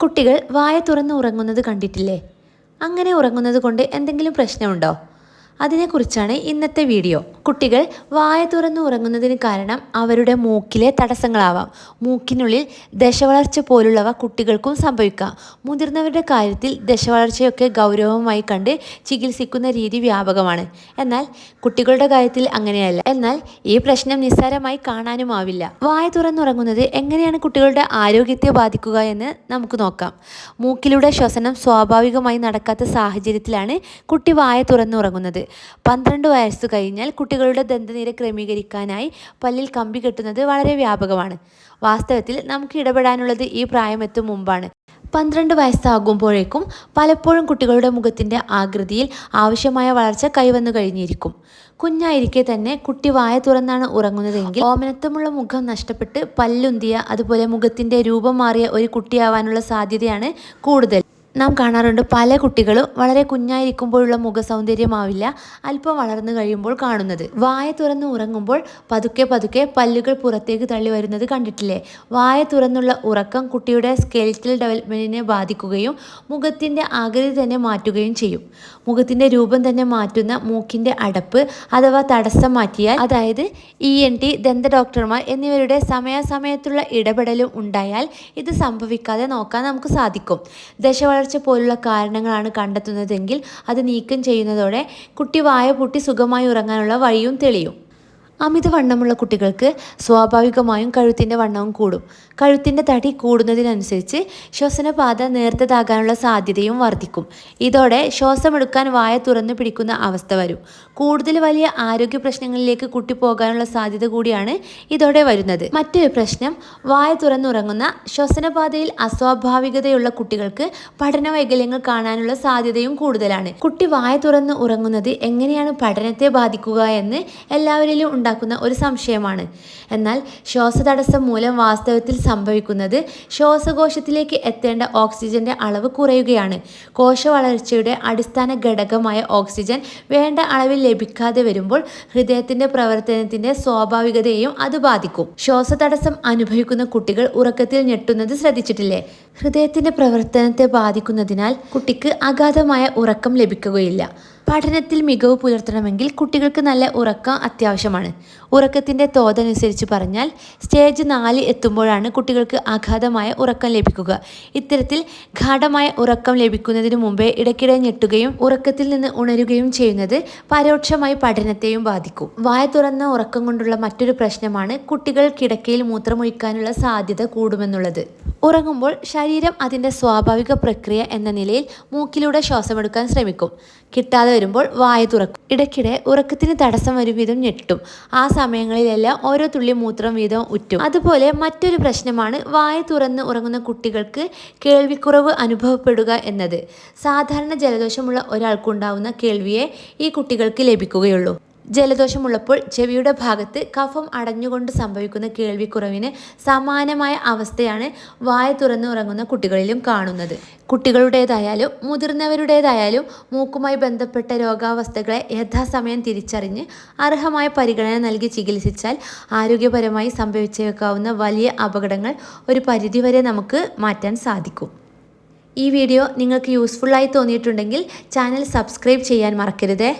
കുട്ടികൾ വായ തുറന്ന് ഉറങ്ങുന്നത് കണ്ടിട്ടില്ലേ? അങ്ങനെ ഉറങ്ങുന്നത് കൊണ്ട് എന്തെങ്കിലും പ്രശ്നമുണ്ടോ? അതിനെക്കുറിച്ചാണ് ഇന്നത്തെ വീഡിയോ. കുട്ടികൾ വായ തുറന്ന് ഉറങ്ങുന്നതിന് കാരണം അവരുടെ മൂക്കിലെ തടസ്സങ്ങളാവാം. മൂക്കിനുള്ളിൽ ദശവളർച്ച പോലുള്ളവ കുട്ടികൾക്കും സംഭവിക്കാം. മുതിർന്നവരുടെ കാര്യത്തിൽ ദശവളർച്ചയൊക്കെ ഗൗരവമായി കണ്ട് ചികിത്സിക്കുന്ന രീതി വ്യാപകമാണ്. എന്നാൽ കുട്ടികളുടെ കാര്യത്തിൽ അങ്ങനെയല്ല. എന്നാൽ ഈ പ്രശ്നം നിസ്സാരമായി കാണാനുമാവില്ല. വായ തുറന്നുറങ്ങുന്നത് എങ്ങനെയാണ് കുട്ടികളുടെ ആരോഗ്യത്തെ ബാധിക്കുക എന്ന് നമുക്ക് നോക്കാം. മൂക്കിലൂടെ ശ്വസനം സ്വാഭാവികമായി നടക്കാത്ത സാഹചര്യത്തിലാണ് കുട്ടി വായ തുറന്നുറങ്ങുന്നത് പന്ത്രണ്ട് വയസ്സ് കഴിഞ്ഞാൽ കുട്ടികളുടെ ദന്തനിര ക്രമീകരിക്കാനായി പല്ലിൽ കമ്പി കെട്ടുന്നത് വളരെ വ്യാപകമാണ്. വാസ്തവത്തിൽ നമുക്ക് ഇടപെടാനുള്ളത് ഈ പ്രായമെത്തും മുമ്പാണ്. പന്ത്രണ്ട് വയസ്സാകുമ്പോഴേക്കും പലപ്പോഴും കുട്ടികളുടെ മുഖത്തിന്റെ ആകൃതിയിൽ ആവശ്യമായ വളർച്ച കൈവന്നു കഴിഞ്ഞിരിക്കും. കുഞ്ഞായിരിക്കെ തന്നെ കുട്ടി വായ തുറന്നാണ് ഉറങ്ങുന്നതെങ്കിൽ ഓമനത്വമുള്ള മുഖം നഷ്ടപ്പെട്ട് പല്ലുന്തിയ അതുപോലെ മുഖത്തിന്റെ രൂപം മാറിയ ഒരു കുട്ടിയാവാനുള്ള സാധ്യതയാണ് കൂടുതൽ. നാം കാണാറുണ്ട് പല കുട്ടികളും വളരെ കുഞ്ഞായിരിക്കുമ്പോഴുള്ള മുഖസൗന്ദര്യമാവില്ല അല്പം വളർന്നു കഴിയുമ്പോൾ കാണുന്നത്. വായ തുറന്ന് ഉറങ്ങുമ്പോൾ പതുക്കെ പതുക്കെ പല്ലുകൾ പുറത്തേക്ക് തള്ളി വരുന്നത് കണ്ടിട്ടില്ലേ? വായ തുറന്നുള്ള ഉറക്കം കുട്ടിയുടെ സ്കെൽറ്റൽ ഡെവലപ്മെന്റിനെ ബാധിക്കുകയും മുഖത്തിന്റെ ആകൃതി തന്നെ മാറ്റുകയും ചെയ്യും. മുഖത്തിന്റെ രൂപം തന്നെ മാറ്റുന്ന മൂക്കിന്റെ അടപ്പ് അഥവാ തടസ്സം മാറ്റിയാൽ അതായത് ഇ എൻ ടി ദന്ത ഡോക്ടർമാർ എന്നിവരുടെ സമയാസമയത്തുള്ള ഇടപെടലും ഉണ്ടായാൽ ഇത് സംഭവിക്കാതെ നോക്കാൻ നമുക്ക് സാധിക്കും. ദശവളർച്ച പോലുള്ള കാരണങ്ങളാണ് കണ്ടെത്തുന്നതെങ്കിൽ അത് നീക്കം ചെയ്യുന്നതോടെ കുട്ടി വായ പൊട്ടി സുഖമായി ഉറങ്ങാനുള്ള വഴിയും തെളിയും. അമിതവണ്ണമുള്ള കുട്ടികൾക്ക് സ്വാഭാവികമായും കഴുത്തിന്റെ വണ്ണവും കൂടും. കഴുത്തിന്റെ തടി കൂടുന്നതിനനുസരിച്ച് ശ്വസനപാത നേർത്തതാകാനുള്ള സാധ്യതയും വർദ്ധിക്കും. ഇതോടെ ശ്വാസമെടുക്കാൻ വായ തുറന്നു പിടിക്കുന്ന അവസ്ഥ വരും. കൂടുതൽ വലിയ ആരോഗ്യ പ്രശ്നങ്ങളിലേക്ക് കുട്ടി പോകാനുള്ള സാധ്യത കൂടിയാണ് ഇതോടെ വരുന്നത്. മറ്റൊരു പ്രശ്നം വായ തുറന്നുറങ്ങുന്ന ശ്വസനപാതയിൽ അസ്വാഭാവികതയുള്ള കുട്ടികൾക്ക് പഠന വൈകല്യങ്ങൾ കാണാനുള്ള സാധ്യതയും കൂടുതലാണ്. കുട്ടി വായ തുറന്ന് ഉറങ്ങുന്നത് എങ്ങനെയാണ് പഠനത്തെ ബാധിക്കുക എന്ന് എല്ലാവരിലും ഉണ്ടാക്കുന്ന ഒരു സംശയമാണ്. എന്നാൽ ശ്വാസതടസ്സം മൂലം വാസ്തവത്തിൽ സംഭവിക്കുന്നത് ശ്വാസകോശത്തിലേക്ക് എത്തേണ്ട ഓക്സിജന്റെ അളവ് കുറയുകയാണ്. കോശ വളർച്ചയുടെ അടിസ്ഥാന ഘടകമായ ഓക്സിജൻ വേണ്ട അളവിൽ ലഭിക്കാതെ വരുമ്പോൾ ഹൃദയത്തിന്റെ പ്രവർത്തനത്തിന്റെ സ്വാഭാവികതയെയും അത് ബാധിക്കും. ശ്വാസതടസ്സം അനുഭവിക്കുന്ന കുട്ടികൾ ഉറക്കത്തിൽ ഞെട്ടുന്നത് ശ്രദ്ധിച്ചിട്ടില്ലേ? ഹൃദയത്തിന്റെ പ്രവർത്തനത്തെ ബാധിക്കുന്നതിനാൽ കുട്ടിക്ക് അഗാധമായ ഉറക്കം ലഭിക്കുകയില്ല. പഠനത്തിൽ മികവ് പുലർത്തണമെങ്കിൽ കുട്ടികൾക്ക് നല്ല ഉറക്കം അത്യാവശ്യമാണ്. ഉറക്കത്തിന്റെ തോതനുസരിച്ച് പറഞ്ഞാൽ സ്റ്റേജ് നാല് എത്തുമ്പോഴാണ് കുട്ടികൾക്ക് അഗാധമായ ഉറക്കം ലഭിക്കുക. ഇത്തരത്തിൽ ഗാഠമായ ഉറക്കം ലഭിക്കുന്നതിന് മുമ്പേ ഇടയ്ക്കിടെ ഞെട്ടുകയും ഉറക്കത്തിൽ നിന്ന് ഉണരുകയും ചെയ്യുന്നത് പരോക്ഷമായി പഠനത്തെയും ബാധിക്കും. വായ തുറന്ന ഉറക്കം കൊണ്ടുള്ള മറ്റൊരു പ്രശ്നമാണ് കുട്ടികൾ കിടക്കയിൽ മൂത്രമൊഴിക്കാനുള്ള സാധ്യത കൂടുമെന്നുള്ളത്. ഉറങ്ങുമ്പോൾ ശരീരം അതിന്റെ സ്വാഭാവിക പ്രക്രിയ എന്ന നിലയിൽ മൂക്കിലൂടെ ശ്വാസമെടുക്കാൻ ശ്രമിക്കും. കിട്ടാതെ വരുമ്പോൾ വായ തുറക്കും. ഇടയ്ക്കിടെ ഉറക്കത്തിന് തടസ്സം വരും വിധം ഞെട്ടും. ആ സമയങ്ങളിലെല്ലാം ഓരോ തുള്ളി മൂത്രം വീതം ഉറ്റും അതുപോലെ മറ്റൊരു പ്രശ്നമാണ് വായ തുറന്ന് ഉറങ്ങുന്ന കുട്ടികൾക്ക് കേൾവിക്കുറവ് അനുഭവപ്പെടുക എന്നത്. സാധാരണ ജലദോഷമുള്ള ഒരാൾക്കുണ്ടാവുന്ന കേൾവിയെ ഈ കുട്ടികൾക്ക് ലഭിക്കുകയുള്ളൂ. ജലദോഷമുള്ളപ്പോൾ ചെവിയുടെ ഭാഗത്ത് കഫം അടഞ്ഞുകൊണ്ട് സംഭവിക്കുന്ന കേൾവിക്കുറവിന് സമാനമായ അവസ്ഥയാണ് വായ തുറന്ന് ഉറങ്ങുന്ന കുട്ടികളിലും കാണുന്നത്. കുട്ടികളുടേതായാലും മുതിർന്നവരുടേതായാലും മൂക്കുമായി ബന്ധപ്പെട്ട രോഗാവസ്ഥകളെ യഥാസമയം തിരിച്ചറിഞ്ഞ് അർഹമായ പരിഗണന നൽകി ചികിത്സിച്ചാൽ ആരോഗ്യപരമായി സംഭവിച്ചേക്കാവുന്ന വലിയ അപകടങ്ങൾ ഒരു പരിധിവരെ നമുക്ക് മാറ്റാൻ സാധിക്കും. ഈ വീഡിയോ നിങ്ങൾക്ക് യൂസ്ഫുള്ളായി തോന്നിയിട്ടുണ്ടെങ്കിൽ ചാനൽ സബ്സ്ക്രൈബ് ചെയ്യാൻ മറക്കരുതേ.